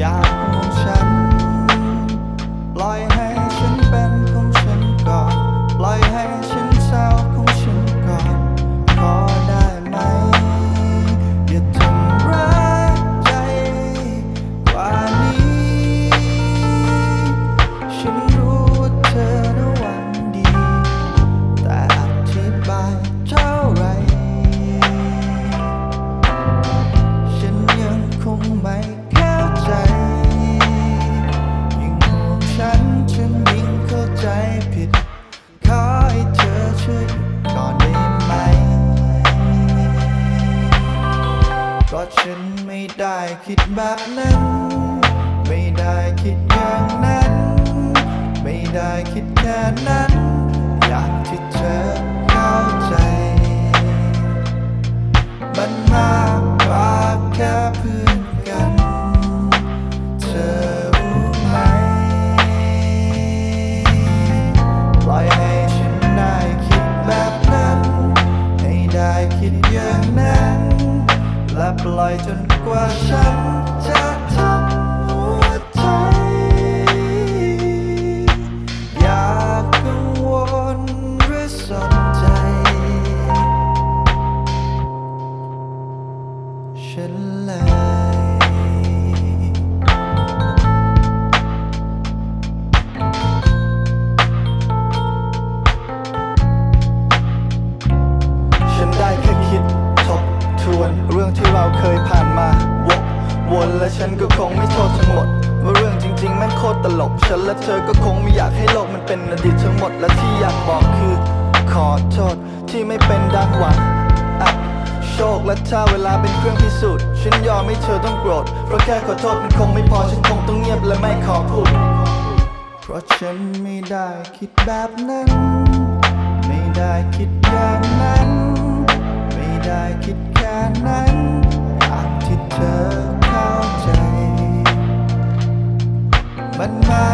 yeah. ไม่ได้คิดแบบนั้น ไม่ได้คิดอย่างนั้น ไม่ได้คิดแค่นั้น อยากที่เธอ ล่อยจนกว่าฉัน เราเคยผ่านมาวกวนและฉันก็คงไม่โทษทั้งหมดว่าเรื่องจริงๆแม่งโคตรตลก ฉันและเธอก็คงไม่อยากให้โลกมันเป็นอดีตทั้งหมดและที่อยากบอกคือ ขอโทษที่ไม่เป็นดังหวังอะโชคและถ้าเวลาเป็นเครื่องพิสูจน์ฉันยอมให้เธอต้องโกรธเพราะแค่ขอโทษมันคงไม่พอฉันคงต้องเงียบและไม่ขอพูดเพราะฉันไม่ได้คิดแบบนั้น ไม่ได้คิดอย่างนั้น bận bao